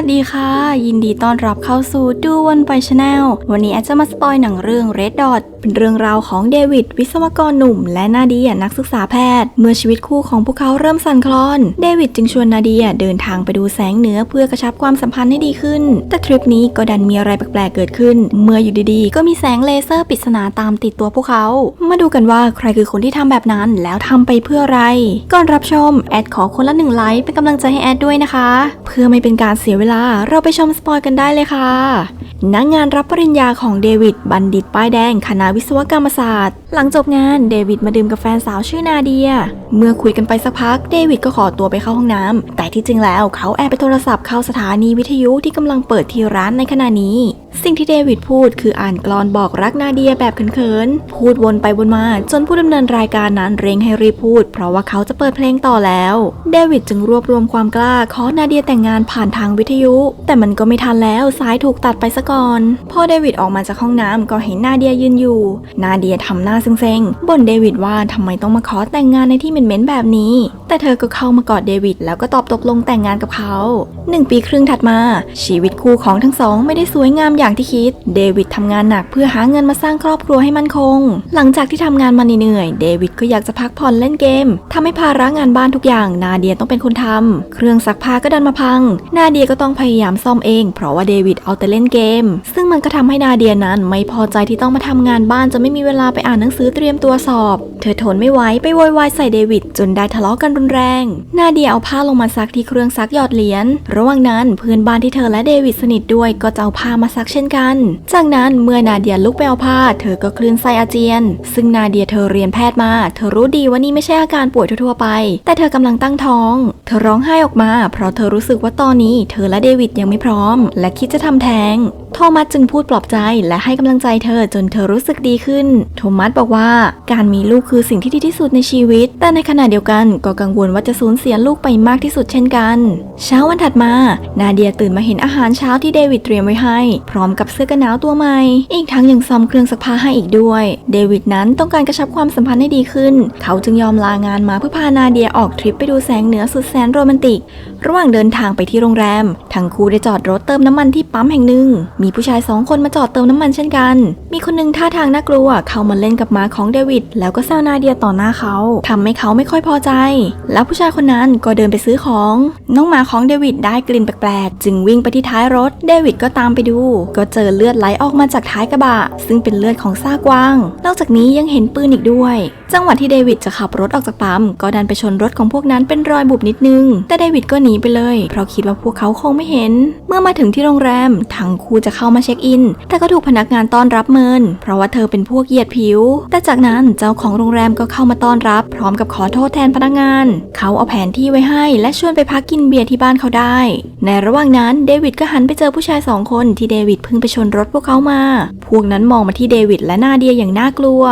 วัสดีค่ะ ยินดีต้อนรับเข้าสู่ดูวันไปชาแนลวันนี้แอดจะมาสปอยหนังเรื่อง Red Dot เป็นเรื่องราวของเดวิดวิศวกรหนุ่ม และนาเดียนักศึกษาแพทย์ เมื่อชีวิตคู่ของพวกเขาเริ่มสั่นคลอน เดวิดจึงชวนนาเดียเดินทางไปดูแสงเหนือเพื่อกระชับความสัมพันธ์ให้ดีขึ้น แต่ทริปนี้ก็ดันมีอะไรแปลกๆเกิดขึ้น เมื่ออยู่ดีๆ ก็มีแสงเลเซอร์ปริศนาตามติดตัวพวกเขา มาดูกันว่าใครคือคนที่ทำแบบนั้นแล้วทำไปเพื่ออะไรก่อนรับชมแอดขอคนละหนึ่งไลค์เป็นกำลังใจให้แอดด้วยนะคะ เพื่อไม่เป็นการเสียเวลาเราไปชมสปอยกันได้เลยค่ะนักงานรับปริญญาของเดวิดบัณฑิตป้ายแดงคณะวิศวกรรมศาสตร์ หลังจบงานเดวิดมาดื่มกับแฟนสาวชื่อนาเดีย เมื่อคุยกันไปสักพักเดวิดก็ขอตัวไปเข้าห้องน้ำแต่ที่จริงแล้วเขาแอบไปโทรศัพท์เข้าสถานีวิทยุที่กำลังเปิดที่ร้านในขณะนี้สิ่งที่เดวิดพูดคืออ่านกลอนบอกรักนาเดียแบบเขินๆ พูดวนไปวนมา จนผู้ดำเนินรายการนั้นเร่งให้รีบพูด เพราะว่าเขาจะเปิดเพลงต่อแล้ว เดวิดจึงรวบรวมความกล้าขอนาเดียแต่งงานผ่านทางวิทยุ แต่มันก็ไม่ทันแล้วสายถูกตัดไปซะก่อน พอเดวิดออกมาจากห้องน้ำก็เห็นนาเดียยืนอยู่ นาเดียทำหน้าเซ็งๆบ่นเดวิดว่าทำไมต้องมาขอแต่งงานในที่เหม็นๆแบบนี้ แต่เธอก็เข้ามากอดเดวิดแล้วก็ตอบตกลงแต่งงานกับเขาหนึ่งปีครึ่งถัดมา ชีวิตคู่ของทั้งสองไม่ได้สวยงามอย่างที่คิด เดวิดทำงานหนักเพื่อหาเงินมาสร้างครอบครัวให้มั่นคง หลังจากที่ทำงานมาเหนื่อยเดวิดก็อยากจะพักผ่อนเล่นเกมทำให้ภาระงานบ้านทุกอย่าง นาเดียต้องเป็นคนทำเครื่องซักผ้าก็ดันมาพัง นาเดียก็ต้องพยายามซ่อมเอง เพราะว่าเดวิดเอาแต่เล่นเกม ซึ่งมันก็ทำให้นาเดียนั้นไม่พอใจที่ต้องมาทำงานบ้านจะไม่มีเวลาไปอ่านหนังสือเตรียมตัวสอบ เธอทนไม่ไหวไปโวยวายใส่เดวิดจนได้ทะเลาะกันรุนแรง นาเดียเอาผ้าลงมาซักที่เครื่องซักหยอดเหรียญ ระหว่างนั้นเพื่อนบ้านที่เธอและเดวิดสนิทด้วยก็จะเอาผ้ามาซักเช่นกัน จากนั้นเมื่อนาเดียลุกไปเอาผ้า เธอก็คลื่นไส้อาเจียน ซึ่งนาเดียเธอเรียนแพทย์มา เธอรู้ดีว่านี่ไม่ใช่อาการป่วยทั่วๆไป แต่เธอกำลังตั้งท้อง เธอร้องไห้ออกมา เพราะเธอรู้สึกว่าตอนนี้เธอและเดวิดยังไม่พร้อม และคิดจะทำแท้ง โทมัสจึงพูดปลอบใจและให้กำลังใจเธอจนเธอรู้สึกดีขึ้น โทมัสบอกว่าการมีลูกคือสิ่งที่ดีที่สุดในชีวิต แต่ในขณะเดียวกันก็กังวลว่าจะสูญเสียลูกไปมากที่สุดเช่นกัน เช้าวันถัดมา นาเดียตื่นมาเห็นอาหารเช้าที่เดวิดเตรียมไว้ให้ พร้อมกับเสื้อกันหนาวตัวใหม่ อีกทั้งยังซ่อมเครื่องซักผ้าให้อีกด้วย เดวิดนั้นต้องการกระชับความสัมพันธ์ให้ดีขึ้น เขาจึงยอมลางานมาเพื่อพานาเดียออกทริปไปดูแสงเหนือสุดแสนโรแมนติก ระหว่างเดินทางไปที่โรงแรม ทั้งคู่ได้จอดรถเติมน้ำมันที่ปั๊มแห่งหนึ่ง มีผู้ชายสองคนมาจอดเติมน้ำมันเช่นกัน มีคนหนึงท่าทางน่ากลัว เข้ามาเล่นกับหมาของเดวิด แล้วก็แซวนาเดียต่อหน้าเขาทำให้เขาไม่ค่อยพอใจ แล้วผู้ชายคนนั้นก็เดินไปซื้อของ น้องหมาของเดวิดได้กลิ่นแปลกๆ จึงวิ่งไปที่ท้ายรถ เดวิดก็ตามไปดู ก็เจอเลือดไหลออกมาจากท้ายกระบะ ซึ่งเป็นเลือดของซากวาง นอกจากนี้ยังเห็นปืนอีกด้วย จังหวะที่เดวิดจะขับรถออกจากปั๊มก็ดันไปชนรถของพวกนั้นเป็นรอยบุบนิดนึงแต่เดวิดก็หนีไปเลย เพราะคิดว่าพวกเขาคงไม่เห็น เมื่อมาถึงที่โรงแรมทั้งคู่จะเข้ามาเช็คอิน แต่ก็ถูกพนักงานต้อนรับเมิน เพราะว่าเธอเป็นพวกเหยียดผิว แต่จากนั้นเจ้าของโรงแรมก็เข้ามาต้อนรับ พร้อมกับขอโทษแทนพนักงาน เขาเอาแผนที่ไว้ให้ และชวนไปพักกินเบียร์ที่บ้านเขาได้ ในระหว่างนั้นเดวิดก็หันไปเจอผู้ชายสองคนที่เดวิดเพิ่งไปชนรถพวกเขามา พวกนั้นมองมาที่เดวิดและนาเดียอย่างน่ากลัว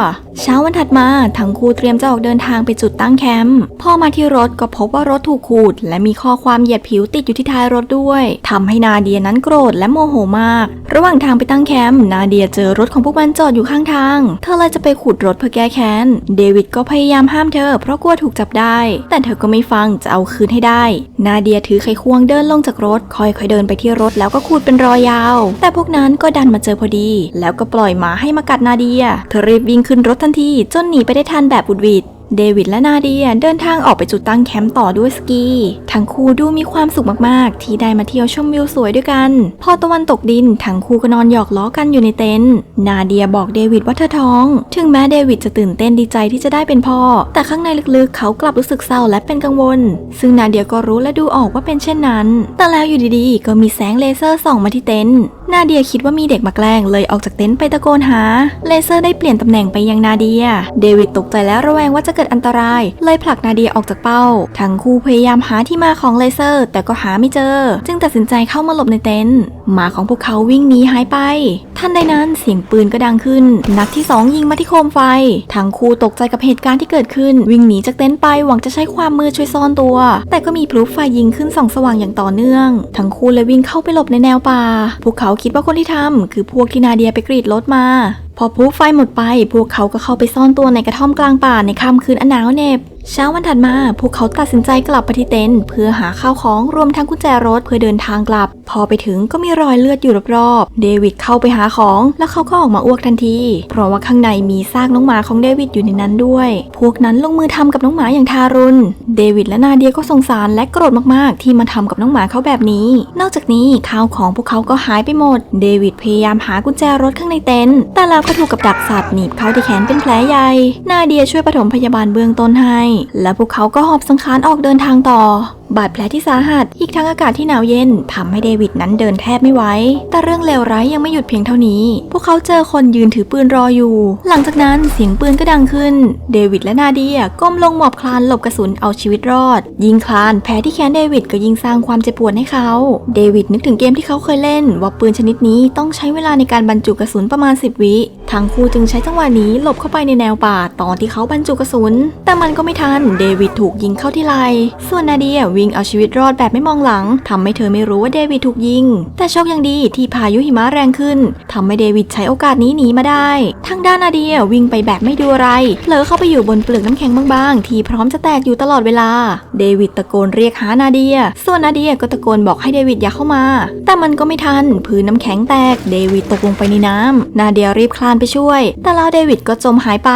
เช้าวันถัดมาทั้งคู่เตรียมจะออกเดินทางไปจุดตั้งแคมป์พอมาที่รถก็พบว่ารถถูกขูด และมีข้อความเหยียดผิวติดอยู่ที่ท้ายรถด้วยทำให้นาเดียนั้นโกรธและโมโหมาก ระหว่างทางไปตั้งแคมป์นาเดียเจอรถของพวกมันจอดอยู่ข้างทาง เธอเลยจะไปขุดรถเพื่อแก้แค้น เดวิดก็พยายามห้ามเธอ เพราะกลัวถูกจับได้ แต่เธอก็ไม่ฟังจะเอาคืนให้ได้ นาเดียถือไขควงเดินลงจากรถค่อยๆเดินไปที่รถแล้วก็ขูดเป็นรอยยาว แต่พวกนั้นก็ดันมาเจอพอดี แล้วก็ปล่อยหมาให้มากัดนาเดีย เธอรีบวิ่งขึ้นรถทันทีจนหนีไปได้ทันแบบบุดวิด เดวิดและนาเดียเดินทางออกไปจุดตั้งแคมป์ต่อด้วยสกี ทั้งคู่ดูมีความสุขมากๆ ที่ได้มาเที่ยวชมวิวสวยด้วยกัน พอตะวันตกดิน ทั้งคู่ก็นอนหยอกล้อกันอยู่ในเต็นท์นาเดียบอกเดวิดว่าเธอท้อง ถึงแม้เดวิดจะตื่นเต้นดีใจที่จะได้เป็นพ่อ แต่ข้างในลึกๆ เขากลับรู้สึกเศร้าและเป็นกังวล ซึ่งนาเดียก็รู้และดูออกว่าเป็นเช่นนั้น แต่แล้วอยู่ดีๆ ก็มีแสงเลเซอร์ส่องมาที่เต็นท์นาเดียคิดว่ามีเด็กมาแกล้งเลยออกจากเต็นท์ไปตะโกนหา เลเซอร์ได้เปลี่ยนตำแหน่งไปยังนาเดีย เดวิดตกใจและระแวงว่าจะเกิดอันตราย เลยผลักนาเดียออกจากเป้า ทั้งคู่พยายามหาที่มาของเลเซอร์ แต่ก็หาไม่เจอ จึงตัดสินใจเข้ามาหลบในเต็นท์ หมาของพวกเขาวิ่งหนีหายไปทันใดนั้นเสียงปืนก็ดังขึ้น นัดที่สองยิงมาที่โคมไฟ ทั้งคู่ตกใจกับเหตุการณ์ที่เกิดขึ้น วิ่งหนีจากเต็นท์ไปหวังจะใช้ความมืดช่วยซ่อนตัว แต่ก็มีพลุไฟยิงขึ้นส่องสว่างอย่างต่อเนื่อง ทั้งคู่เลยวิ่งเข้าไปหลบในแนวป่า พวกเขาคิดว่าคนที่ทำคือพวกที่นาเดียไปกรีดรถมาพอพลุไฟหมดไป พวกเขาก็เข้าไปซ่อนตัวในกระท่อมกลางป่าในค่ำคืนอันหนาวเหน็บ เช้าวันถัดมาพวกเขาตัดสินใจกลับไปที่เต็นท์เพื่อหาข้าวของรวมทั้งกุญแจรถเพื่อเดินทางกลับ พอไปถึงก็มีรอยเลือดอยู่รอบๆ เดวิดเข้าไปหาของ แล้วเขาก็ออกมาอ้วกทันที เพราะว่าข้างในมีซากน้องหมาของเดวิดอยู่ในนั้นด้วย พวกนั้นลงมือทำกับน้องหมาอย่างทารุณ เดวิดและนาเดียก็สงสารและโกรธมากๆ ที่มาทำกับน้องหมาเขาแบบนี้ นอกจากนี้ข้าวของพวกเขาก็หายไปหมด เดวิดพยายามหากุญแจรถข้างในเต็นท์แต่แล้วก็ถูกกับดักสัตว์หนีบเขาที่แขนเป็นแผลใหญ่ นาเดียช่วยปฐมพยาบาลเบื้องต้นให้และพวกเขาก็หอบสังขารออกเดินทางต่อ บาดแผลที่สาหัส อีกทั้งอากาศที่หนาวเย็นทำให้เดวิดนั้นเดินแทบไม่ไหว แต่เรื่องเลวร้ายยังไม่หยุดเพียงเท่านี้ พวกเขาเจอคนยืนถือปืนรออยู่ หลังจากนั้นเสียงปืนก็ดังขึ้น เดวิดและนาเดียก้มลงหมอบคลานหลบกระสุนเอาชีวิตรอด ยิงคลานแผลที่แขนเดวิดก็ยิงสร้างความเจ็บปวดให้เขา เดวิดนึกถึงเกมที่เขาเคยเล่น ว่าปืนชนิดนี้ต้องใช้เวลาในการบรรจุกระสุนประมาณ 10 วิทั้งคู่จึงใช้จังหวะนี้หลบเข้าไปในแนวป่าตอนที่เขาบรรจุกระสุน แต่มันก็ไม่ทัน เดวิดถูกยิงเข้าที่ไหล่ส่วนนาเดียวิ่งเอาชีวิตรอดแบบไม่มองหลังทำให้เธอไม่รู้ว่าเดวิดถูกยิง แต่โชคยังดีที่พายุหิมะแรงขึ้นทำให้เดวิดใช้โอกาสนี้หนีมาได้ทางด้านนาเดียวิ่งไปแบบไม่ดูอะไรเผลอเข้าไปอยู่บนเปลือกน้ำแข็งบางๆ ที่พร้อมจะแตกอยู่ตลอดเวลา เดวิดตะโกนเรียกหานาเดีย ส่วนนาเดียก็ตะโกนบอกให้เดวิดอย่าเข้ามา แต่มันก็ไม่ทัน พื้นน้ำแข็งแตก เดวิดตกลงไปในน้ำนาเดียรีบคลานไปช่วย แต่แล้วเดวิดก็จมหายไป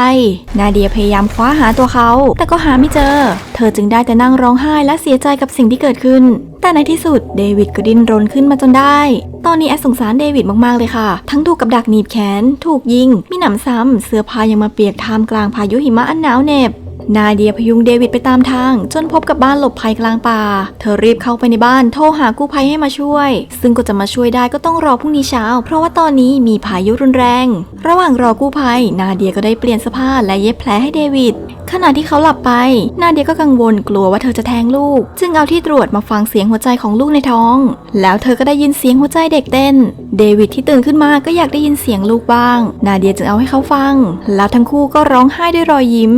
นาเดียพยายามคว้าหาตัวเขา แต่ก็หาไม่เจอ เธอจึงได้แต่นั่งร้องไห้และเสียใจกับสิ่งที่เกิดขึ้น แต่ในที่สุดเดวิดก็ดิ้นรนขึ้นมาจนได้ ตอนนี้แอดสงสารเดวิดมากๆเลยค่ะ ทั้งถูกกับดักหนีบแขน ถูกยิง มีหนำซ้ำเสื้อผ้ายังมาเปียกท่ามกลางพายุหิมะอันหนาวเหน็บ นาเดียพยุงเดวิดไปตามทาง จนพบกับบ้านหลบภัยกลางป่า เธอรีบเข้าไปในบ้านโทรหากู้ภัยให้มาช่วย ซึ่งก็จะมาช่วยได้ก็ต้องรอพรุ่งนี้เช้า เพราะว่าตอนนี้มีพายุรุนแรง ระหว่างรอกู้ภัย นาเดียก็ได้เปลี่ยนเสื้อผ้าและเย็บแผลให้เดวิดขณะที่เขาหลับไป นาเดียก็กังวลกลัวว่าเธอจะแทงลูก จึงเอาที่ตรวจมาฟังเสียงหัวใจของลูกในท้อง แล้วเธอก็ได้ยินเสียงหัวใจเด็กเต้น เดวิดที่ตื่นขึ้นมาก็อยากได้ยินเสียงลูกบ้าง นาเดียจึงเอาให้เขาฟัง แล้วทั้งคู่ก็ร้องไห้ด้วยรอยยิ้ม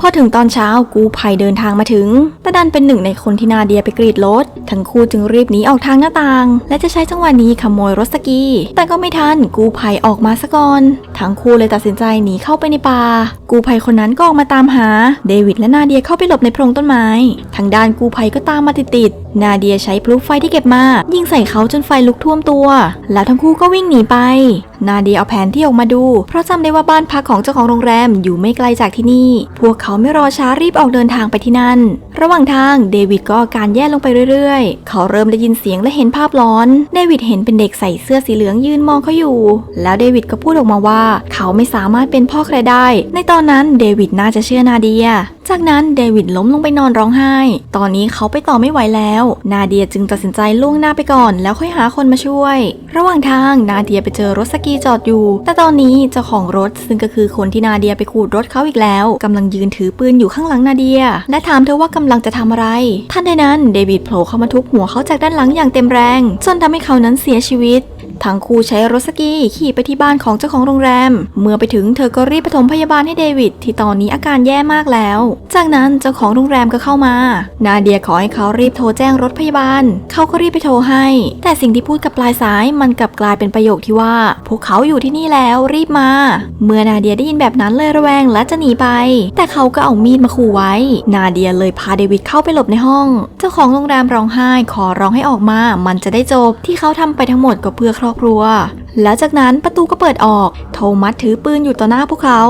พอถึงตอนเช้ากูภัยเดินทางมาถึง แต่ดันเป็นหนึ่งในคนที่นาเดียไปกรีดรถ ทั้งคู่จึงรีบหนีออกทางหน้าต่าง และจะใช้จังหวะนี้ขโมยรถสกี แต่ก็ไม่ทันกูภัยออกมาซะก่อน ทั้งคู่เลยตัดสินใจหนีเข้าไปในป่า กูภัยคนนั้นก็ออกมาตามหา เดวิดและนาเดียเข้าไปหลบในโพรงต้นไม้ ทางด้านกูภัยก็ตามมาติดๆ นาเดียใช้พลุไฟที่เก็บมา ยิงใส่เขาจนไฟลุกท่วมตัว แล้วทั้งคู่ก็วิ่งหนีไป นาเดียเอาแผนที่ออกมาดู เพราะจำได้ว่าบ้านพักของเจ้าของโรงแรมอยู่ไม่ไกลจากที่นี่ พวกเขาไม่รอช้ารีบออกเดินทางไปที่นั่น ระหว่างทางเดวิดก็อาการแย่ลงไปเรื่อยๆ เขาเริ่มได้ยินเสียงและเห็นภาพร้อน เดวิดเห็นเป็นเด็กใส่เสื้อสีเหลืองยืนมองเขาอยู่ แล้วเดวิดก็พูดออกมาว่า เขาไม่สามารถเป็นพ่อใครได้ ในตอนนั้นเดวิดน่าจะเชื่อนาเดียจากนั้นเดวิดล้มลงไปนอนร้องไห้ ตอนนี้เขาไปต่อไม่ไหวแล้ว นาเดียจึงตัดสินใจล่วงหน้าไปก่อน แล้วค่อยหาคนมาช่วย ระหว่างทางนาเดียไปเจอรถสกีจอดอยู่ แต่ตอนนี้เจ้าของรถซึ่งก็คือคนที่นาเดียไปขูดรถเขาอีกแล้วกำลังยืนถือปืนอยู่ข้างหลังนาเดีย และถามเธอว่ากำลังจะทำอะไรท่านใดนั้นเดวิดโผล่เข้ามาทุบหัวเขาจากด้านหลังอย่างเต็มแรง จนทำให้เขานั้นเสียชีวิต ทั้งคู่ใช้รถสกีขี่ไปที่บ้านของเจ้าของโรงแรม เมื่อไปถึงเธอก็รีบปฐมพยาบาลให้เดวิดที่ตอนนี้อาการแย่มากแล้ว จากนั้นเจ้าของโรงแรมก็เข้ามา นาเดียขอให้เขารีบโทรแจ้งรถพยาบาล เขาก็รีบไปโทรให้ แต่สิ่งที่พูดกับปลายสายมันกลับกลายเป็นประโยคที่ว่า พวกเขาอยู่ที่นี่แล้วรีบมา เมื่อนาเดียได้ยินแบบนั้นเลยระแวงและจะหนีไป แต่เขาก็เอามีดมาขู่ไว้ นาเดียเลยพาเดวิดเข้าไปหลบในห้อง เจ้าของโรงแรมร้องไห้ขอร้องให้ออกมา มันจะได้จบที่เขาทำไปทั้งหมดก็เพื่อครอบครัว แล้วจากนั้นประตูก็เปิดออก โทมัสถือปืนอยู่ต่อหน้าพวกเขา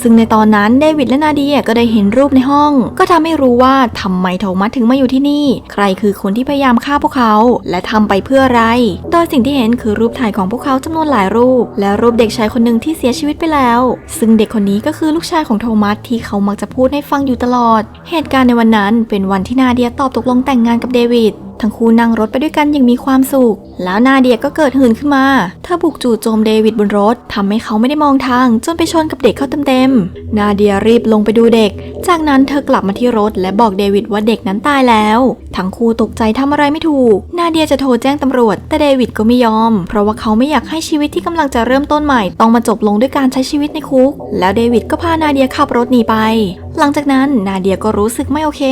ซึ่งในตอนนั้นเดวิดและนาเดียก็ได้เห็นรูปในห้อง ก็ทำให้รู้ว่าทำไมโทมัสถึงมาอยู่ที่นี่ ใครคือคนที่พยายามฆ่าพวกเขา และทำไปเพื่ออะไร โดยสิ่งที่เห็นคือรูปถ่ายของพวกเขาจำนวนหลายรูป และรูปเด็กชายคนหนึ่งที่เสียชีวิตไปแล้ว ซึ่งเด็กคนนี้ก็คือลูกชายของโทมัสที่เขามักจะพูดให้ฟังอยู่ตลอด เหตุการณ์ในวันนั้นเป็นวันที่นาเดียตอบตกลงแต่งงานกับเดวิดทั้งคู่นั่งรถไปด้วยกันอย่างมีความสุข แล้วนาเดียก็เกิดหื่นขึ้นมา เธอบุกจู่โจมเดวิดบนรถทำให้เขาไม่ได้มองทาง จนไปชนกับเด็กเข้าเต็มๆ นาเดียรีบลงไปดูเด็ก จากนั้นเธอกลับมาที่รถและบอกเดวิดว่าเด็กนั้นตายแล้ว ทั้งคู่ตกใจทำอะไรไม่ถูก นาเดียจะโทรแจ้งตำรวจ แต่เดวิดก็ไม่ยอม เพราะว่าเขาไม่อยากให้ชีวิตที่กำลังจะเริ่มต้นใหม่ต้องมาจบลงด้วยการใช้ชีวิตในคุก แล้วเดวิดก็พานาเดียขับรถหนีไปหลังจากนั้นนาเดียก็รู้สึกไม่โอเค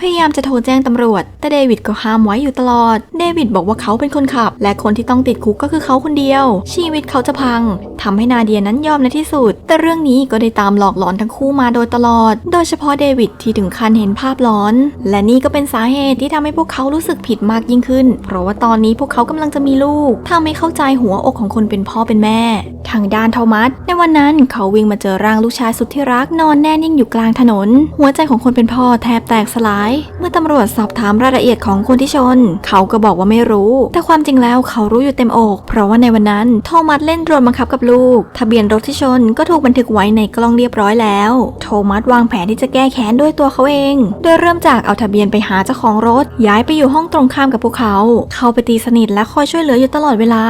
พยายามจะโทรแจ้งตำรวจ แต่เดวิดก็ห้ามไว้อยู่ตลอด เดวิดบอกว่าเขาเป็นคนขับ และคนที่ต้องติดคุกก็คือเขาคนเดียว ชีวิตเขาจะพังทำให้นาเดียนั้นยอมในที่สุด แต่เรื่องนี้ก็ได้ตามหลอกหลอนทั้งคู่มาโดยตลอด โดยเฉพาะเดวิดที่ถึงขั้นเห็นภาพหลอน และนี่ก็เป็นสาเหตุที่ทำให้พวกเขารู้สึกผิดมากยิ่งขึ้น เพราะว่าตอนนี้พวกเขากำลังจะมีลูกถ้าไม่เข้าใจหัวอกของคนเป็นพ่อเป็นแม่ ทางด้านโทมัสในวันนั้นเขาวิ่งมาเจอร่างลูกชายสุดที่รักนอนแน่นิ่งอยู่กลางถนนหัวใจของคนเป็นพ่อแทบแตกสลาย เมื่อตำรวจสอบถามรายละเอียดของคนที่ชน เขาก็บอกว่าไม่รู้ แต่ความจริงแล้วเขารู้อยู่เต็มอก เพราะว่าในวันนั้นโทมัสเล่นรวนบังคับกับลูก ทะเบียนรถที่ชนก็ถูกบันทึกไว้ในกล้องเรียบร้อยแล้ว โทมัสวางแผนที่จะแก้แค้นด้วยตัวเขาเอง โดยเริ่มจากเอาทะเบียนไปหาเจ้าของรถ ย้ายไปอยู่ห้องตรงข้ามกับพวกเขา เข้าไปตีสนิทและคอยช่วยเหลืออยู่ตลอดเวลา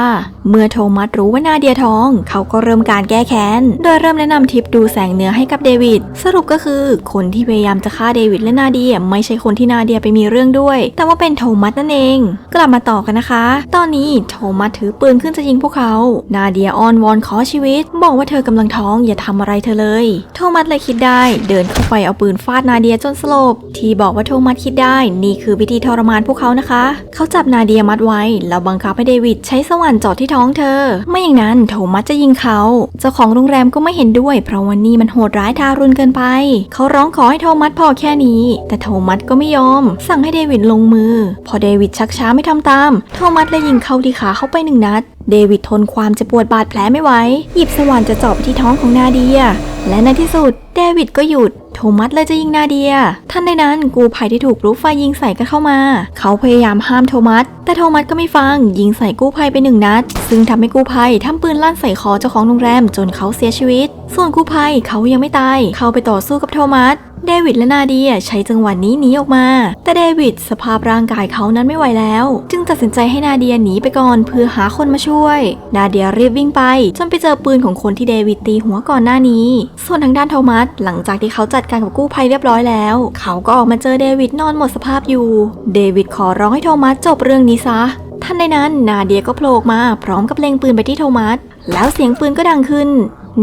เมื่อโทมัสรู้ว่านาเดียท้อง เขาก็เริ่มการแก้แค้น โดยเริ่มแนะนำทิปดูแสงเหนือให้กับเดวิด สรุปก็คือคนที่พยายามจะฆ่าเดวิดและนาเดียไม่ใช่คนที่นาเดียไปมีเรื่องด้วย แต่ว่าเป็นโทมัสนั่นเอง กลับมาต่อกันนะคะ ตอนนี้โทมัสถือปืนขึ้นจะยิงพวกเขา นาเดียอ้อนวอนขอชีวิต บอกว่าเธอกำลังท้องอย่าทำอะไรเธอเลย โทมัสเลยคิดได้ เดินเข้าไปเอาปืนฟาดนาเดียจนสลบ ที่บอกว่าโทมัสคิดได้ นี่คือวิธีทรมานพวกเขานะคะ เขาจับนาเดียมัดไว้แล้วบังคับให้เดวิดใช้สว่านเจอดที่ท้องเธอ ไม่อย่างนั้นโทมัสจะยิงเขา เจ้าของโรงแรมก็ไม่เห็นด้วย เพราะวันนี้มันโหดร้ายทารุณเกินไป เขาขาร้องขอให้โทมัสพอแค่นี้ แต่โทมัสก็ไม่ยอม สั่งให้เดวิดลงมือ พอเดวิดชักช้าไม่ทำตาม โทมัสเลยยิงเข้าที่ขาเข้าไปหนึ่งนัด เดวิดทนความเจ็บปวดบาดแผลไม่ไหว หยิบสว่านจะเจาะไปที่ท้องของนาเดีย และในที่สุด เดวิดก็หยุด โทมัสเลยจะยิงนาเดีย ท่านใดนั้นกูภัยที่ถูกลูกไฟยิงใส่ก็เข้ามา เขาพยายามห้ามโทมัส แต่โทมัสก็ไม่ฟัง ยิงใส่กู้ภัยไปหนึ่งนัด ซึ่งทำให้กู้ภัยทาปืนลั่นใส่คอเจ้าของโรงแรมจนเขาเสียชีวิต ส่วนกู้ภัยเขายังไม่ตาย เขาไปต่อสู้กับโทมัส เดวิดและนาเดียใช้จังหวะนี้หนีออกมา แต่เดวิดสภาพร่างกายเขานั้นไม่ไหวแล้ว จึงตัดสินใจให้นาเดียหนีไปก่อนเพื่อหาคนมาช่วย นาเดียรีบวิ่งไป จนไปเจอปืนของคนที่เดวิดตีหัวก่อนหน้านี้ ส่วนทางด้านโทมัสหลังจากที่เขาจัดการกับกู้ภัยเรียบร้อยแล้ว เขาก็ออกมาเจอเดวิดนอนหมดสภาพอยู่ เดวิดขอร้องให้โทมัสจบเรื่องนี้ซะท่านในนั้นนาเดียก็โผล่มาพร้อมกับเล็งปืนไปที่โทมัสแล้วเสียงปืนก็ดังขึ้น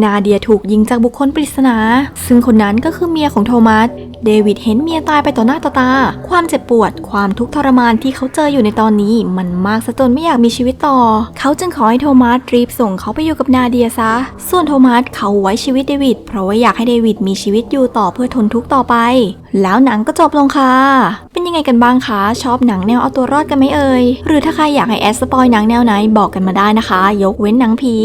นาเดียถูกยิงจากบุคคลปริศนา ซึ่งคนนั้นก็คือเมียของโทมัส เดวิดเห็นเมียตายไปต่อหน้าต่อตา ความเจ็บปวด ความทุกข์ทรมานที่เขาเจออยู่ในตอนนี้ มันมากซะจนไม่อยากมีชีวิตต่อ เขาจึงขอให้โทมัสรีบส่งเขาไปอยู่กับนาเดียซะ ส่วนโทมัสเขาไว้ชีวิตเดวิดเพราะว่าอยากให้เดวิดมีชีวิตอยู่ต่อเพื่อทนทุกข์ต่อไป แล้วหนังก็จบลงค่ะ ไงกันบ้างคะ ชอบหนังแนวเอาตัวรอดกันไหมเอ่ย หรือถ้าใครอยากให้แอดสปอยหนังแนวไหนบอกกันมาได้นะคะ ยกเว้นหนังผี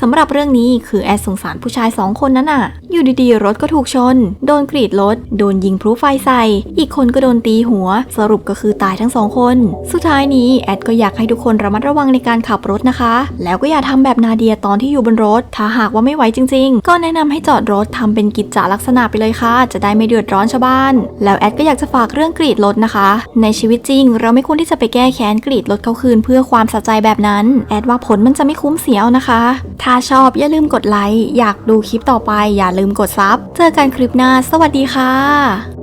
สำหรับเรื่องนี้คือแอดสงสารผู้ชายสองคนนั้นอะอยู่ดีๆ รถก็ถูกชน โดนกรีดรถ โดนยิงพลุไฟใส่ อีกคนก็โดนตีหัว สรุปก็คือตายทั้งสองคน สุดท้ายนี้แอดก็อยากให้ทุกคนระมัดระวังในการขับรถนะคะ แล้วก็อย่าทำแบบนาเดียตอนที่อยู่บนรถ ถ้าหากว่าไม่ไหวจริง ๆ ก็แนะนำให้จอดรถทำเป็นกิจจลักษณะไปเลยค่ะ จะได้ไม่เดือดร้อนชาวบ้าน แล้วแอดก็อยากจะฝากเรื่องกรีดรถนะคะในชีวิตจริง เราไม่ควรที่จะไปแก้แค้นกรีดรถเขาคืนเพื่อความสะใจแบบนั้น แอดว่าผลมันจะไม่คุ้มเสียวนะคะ ถ้าชอบอย่าลืมกดไลค์ อยากดูคลิปต่อไปอย่าลืมกดซับ เจอกันคลิปหน้า สวัสดีค่ะ